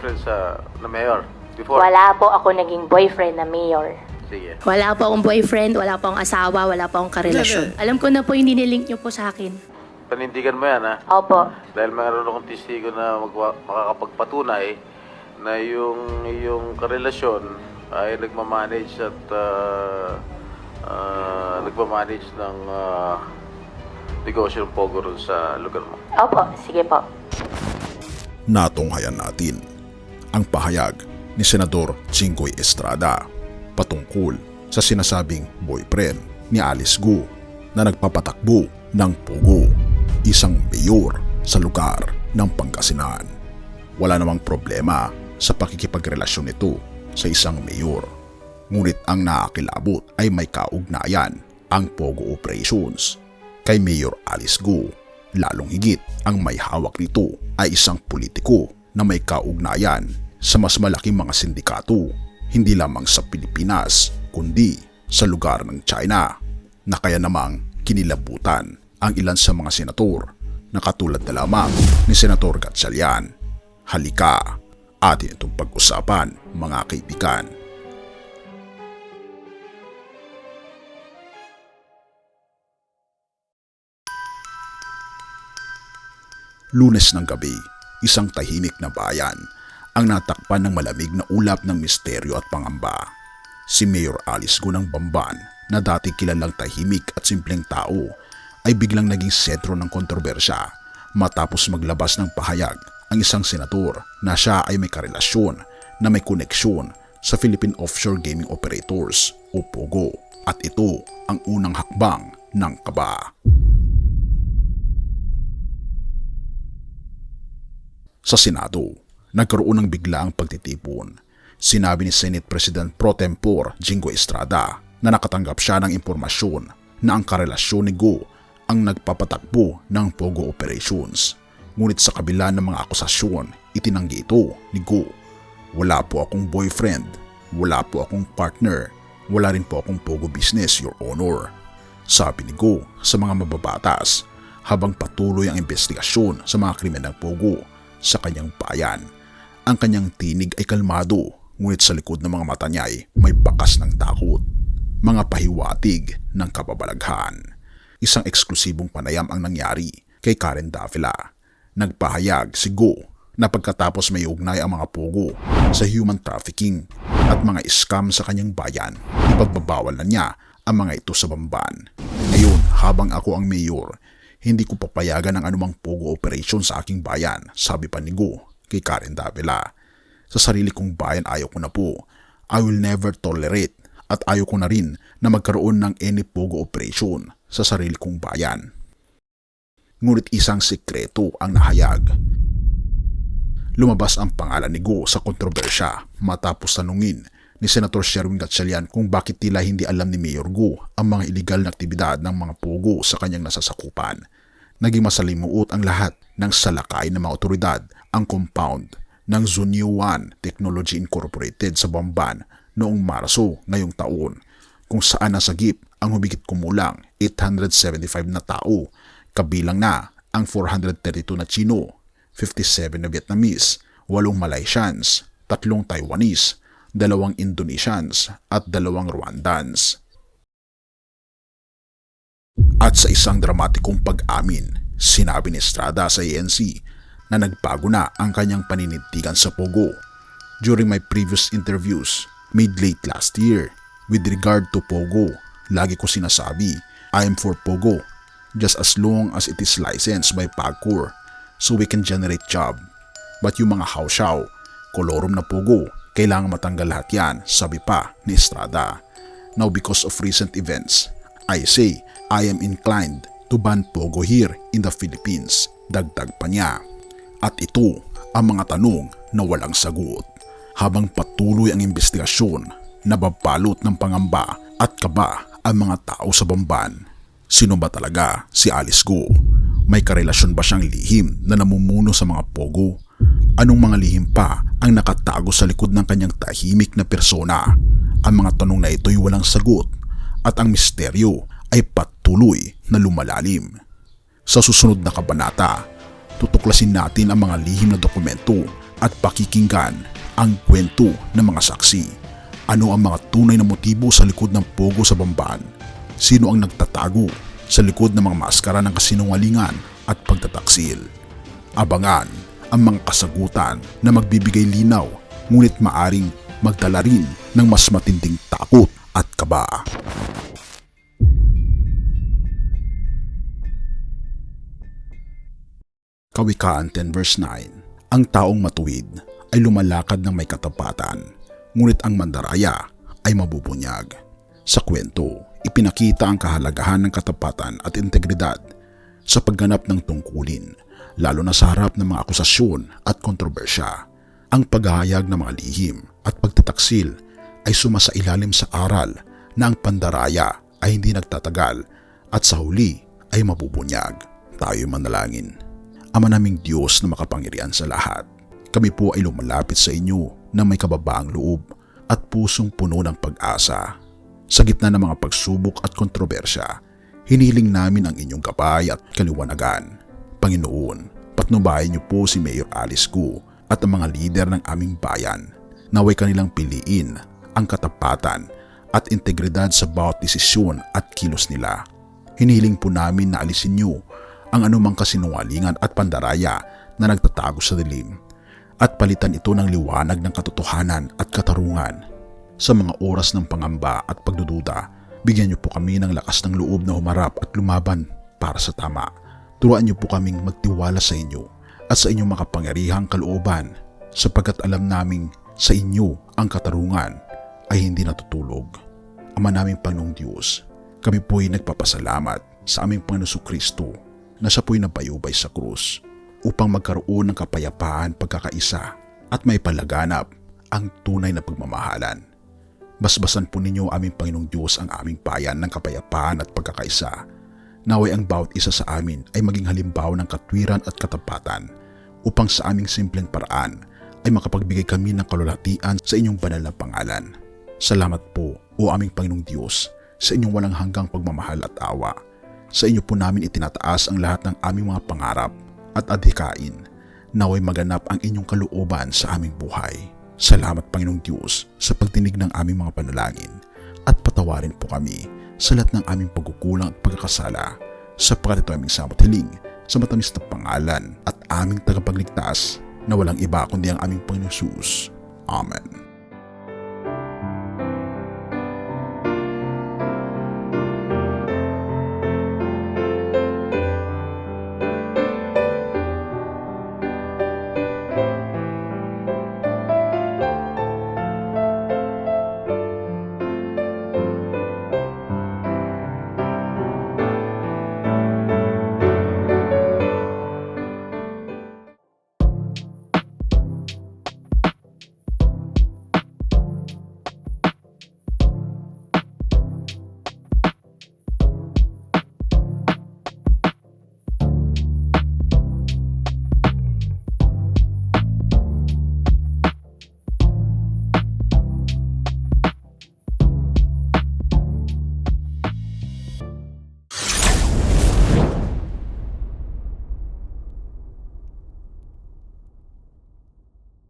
boyfriend sa na mayor before? Wala po ako naging boyfriend na mayor. Sige. Wala po akong boyfriend, wala po akong asawa, wala po akong karelasyon. Alam ko na po yung nilink niyo po sa akin. Panindigan mo yan, ha? Opo. Dahil mayroon akong testigo na magwa- makakapagpatunay na yung yung karelasyon ay nagmamanage at uh, uh, nagmamanage ng uh, negosyo ng Pogo ron sa lugar mo. Opo, sige po. natunghayan natin ang pahayag ni Senador Chingoy Estrada patungkol sa sinasabing boyfriend ni Alice Gu na nagpapatakbo ng Pugo, isang mayor sa lugar ng Pangasinan. Wala namang problema sa pakikipagrelasyon nito sa isang mayor. Ngunit ang nakakilabot ay may kaugnayan ang Pogo Operations kay Mayor Alice Gu. Lalong higit ang may hawak nito ay isang politiko na may kaugnayan sa mas malaking mga sindikato hindi lamang sa Pilipinas kundi sa lugar ng China na kaya namang kinilabutan ang ilan sa mga senator na katulad na lamang ni Senator Gatchalian. Halika, atin itong pag-usapan mga kaibigan. Lunes ng gabi, isang tahimik na bayan ang natakpan ng malamig na ulap ng misteryo at pangamba. Si Mayor Alice Gunang Bamban na dati kilalang tahimik at simpleng tao ay biglang naging sentro ng kontrobersya matapos maglabas ng pahayag ang isang senador na siya ay may karelasyon na may koneksyon sa Philippine Offshore Gaming Operators o POGO at ito ang unang hakbang ng kaba. Sa Senado, nagkaroon ng biglaang pagtitipon. Sinabi ni Senate President Pro Tempore Jingo Estrada na nakatanggap siya ng impormasyon na ang karelasyon ni Go ang nagpapatakbo ng Pogo Operations. Ngunit sa kabila ng mga akusasyon, itinanggi ito ni Go. Wala po akong boyfriend, wala po akong partner, wala rin po akong Pogo business, Your Honor. Sabi ni Go sa mga mababatas habang patuloy ang investigasyon sa mga krimen ng Pogo sa kanyang bayan. Ang kanyang tinig ay kalmado, ngunit sa likod ng mga mata niya ay may bakas ng takot. Mga pahiwatig ng kababalaghan. Isang eksklusibong panayam ang nangyari kay Karen Davila. Nagpahayag si Go na pagkatapos may ugnay ang mga pogo sa human trafficking at mga scam sa kanyang bayan, ipagbabawal na niya ang mga ito sa bamban. Ngayon, habang ako ang mayor, hindi ko papayagan ang anumang pogo operation sa aking bayan, sabi pa ni Go kay Karen Davila. Sa sarili kong bayan ayaw ko na po. I will never tolerate at ayaw ko na rin na magkaroon ng any pogo operation sa sarili kong bayan. Ngunit isang sikreto ang nahayag. Lumabas ang pangalan ni Go sa kontrobersya matapos tanungin ni Senator Sherwin Gatchalian kung bakit tila hindi alam ni Mayor Go ang mga illegal na aktibidad ng mga pogo sa kanyang nasasakupan. Naging masalimuot ang lahat ng salakay ng mga otoridad ang compound ng 1 Technology Incorporated sa Bamban noong Marso ngayong taon kung saan nasagip ang humigit kumulang 875 na tao kabilang na ang 432 na Chino, 57 na Vietnamese, 8 Malaysians, 3 Taiwanese, 2 Indonesians at 2 Rwandans. At sa isang dramatikong pag-amin, sinabi ni Estrada sa ANC na nagbago na ang kanyang paninindigan sa Pogo. During my previous interviews made late last year with regard to Pogo, lagi ko sinasabi, I am for Pogo just as long as it is licensed by PAGCOR so we can generate job. But yung mga hausaw, kolorum na Pogo, kailangan matanggal lahat yan, sabi pa ni Estrada. Now because of recent events, I say I am inclined to ban Pogo here in the Philippines. Dagdag pa niya. At ito ang mga tanong na walang sagot. Habang patuloy ang investigasyon, nababalot ng pangamba at kaba ang mga tao sa bamban. Sino ba talaga si Alice Go? May karelasyon ba siyang lihim na namumuno sa mga pogo? Anong mga lihim pa ang nakatago sa likod ng kanyang tahimik na persona? Ang mga tanong na ito'y walang sagot at ang misteryo ay patuloy na lumalalim. Sa susunod na kabanata, tutuklasin natin ang mga lihim na dokumento at pakikinggan ang kwento ng mga saksi. Ano ang mga tunay na motibo sa likod ng pogo sa bamban? Sino ang nagtatago sa likod ng mga maskara ng kasinungalingan at pagtataksil? Abangan ang mga kasagutan na magbibigay linaw ngunit maaring magdala rin ng mas matinding takot at kaba. Kawikaan 10 verse 9 Ang taong matuwid ay lumalakad ng may katapatan, ngunit ang mandaraya ay mabubunyag. Sa kwento, ipinakita ang kahalagahan ng katapatan at integridad sa pagganap ng tungkulin, lalo na sa harap ng mga akusasyon at kontrobersya. Ang paghahayag ng mga lihim at pagtataksil ay sumasa ilalim sa aral na ang pandaraya ay hindi nagtatagal at sa huli ay mabubunyag. Tayo manalangin. Ama naming Diyos na makapangyarihan sa lahat, kami po ay lumalapit sa inyo na may kababaang loob at pusong puno ng pag-asa. Sa gitna ng mga pagsubok at kontrobersya, hiniling namin ang inyong gabay at kaliwanagan. Panginoon, patnubayan niyo po si Mayor Alice Gu at ang mga lider ng aming bayan. Naway kanilang piliin ang katapatan at integridad sa bawat desisyon at kilos nila. Hinihiling po namin na alisin niyo ang anumang kasinungalingan at pandaraya na nagtatago sa dilim at palitan ito ng liwanag ng katotohanan at katarungan. Sa mga oras ng pangamba at pagdududa, bigyan niyo po kami ng lakas ng loob na humarap at lumaban para sa tama. Turuan niyo po kaming magtiwala sa inyo at sa inyong makapangyarihang kalooban sapagkat alam naming sa inyo ang katarungan ay hindi natutulog. Ama naming Panginoong Diyos, kami po'y nagpapasalamat sa aming Panginoon Kristo na siya po'y nabayubay sa krus upang magkaroon ng kapayapaan pagkakaisa at may palaganap ang tunay na pagmamahalan. Basbasan po ninyo aming Panginoong Diyos ang aming bayan ng kapayapaan at pagkakaisa. Naway ang bawat isa sa amin ay maging halimbawa ng katwiran at katapatan upang sa aming simpleng paraan ay makapagbigay kami ng kalulatian sa inyong banal na pangalan. Salamat po, o aming Panginoong Diyos, sa inyong walang hanggang pagmamahal at awa. Sa inyo po namin itinataas ang lahat ng aming mga pangarap at adhikain. Naway maganap ang inyong kalooban sa aming buhay. Salamat Panginoong Diyos sa pagdinig ng aming mga panalangin at patawarin po kami sa lahat ng aming pagkukulang at pagkakasala sapagkat ito aming samot hiling sa matamis na pangalan at aming tagapagligtas na walang iba kundi ang aming Panginoong Jesus. Amen.